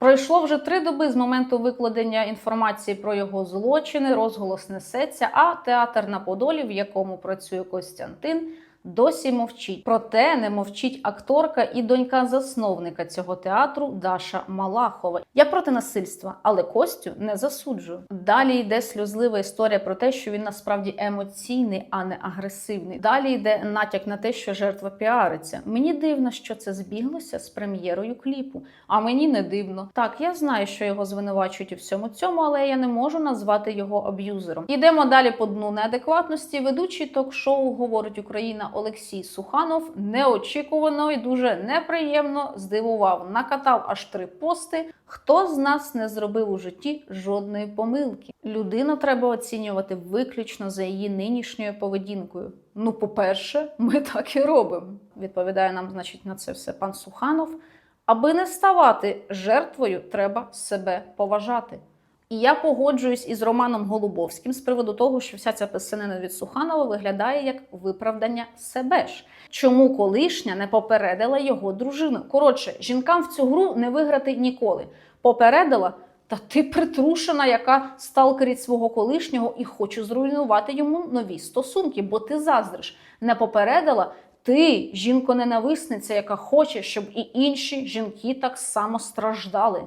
Пройшло вже три доби з моменту викладення інформації про його злочини, розголос несеться, а театр на Подолі, в якому працює Костянтин, досі мовчить. Проте не мовчить акторка і донька засновника цього театру Даша Малахова. Я проти насильства, але Костю не засуджую. Далі йде сльозлива історія про те, що він насправді емоційний, а не агресивний. Далі йде натяк на те, що жертва піариться. Мені дивно, що це збіглося з прем'єрою кліпу. А мені не дивно. Так, я знаю, що його звинувачують у всьому цьому, але я не можу назвати його аб'юзером. Йдемо далі по дну неадекватності. Ведучий ток-шоу говорить Україна Олексій Суханов неочікувано і дуже неприємно здивував. Накатав аж три пости. Хто з нас не зробив у житті жодної помилки? Людину треба оцінювати виключно за її нинішньою поведінкою. Ну, по-перше, ми так і робимо. Відповідає нам, значить, на це все пан Суханов. Аби не ставати жертвою, треба себе поважати. І я погоджуюсь із Романом Голубовським з приводу того, що вся ця писанина від Суханова виглядає як виправдання себе ж. Чому колишня не попередила його дружину? Коротше, жінкам в цю гру не виграти ніколи. Попередила. Та ти притрушена, яка сталкерить свого колишнього і хоче зруйнувати йому нові стосунки, бо ти заздриш. Не попередила ти, жінко-ненависниця, яка хоче, щоб і інші жінки так само страждали.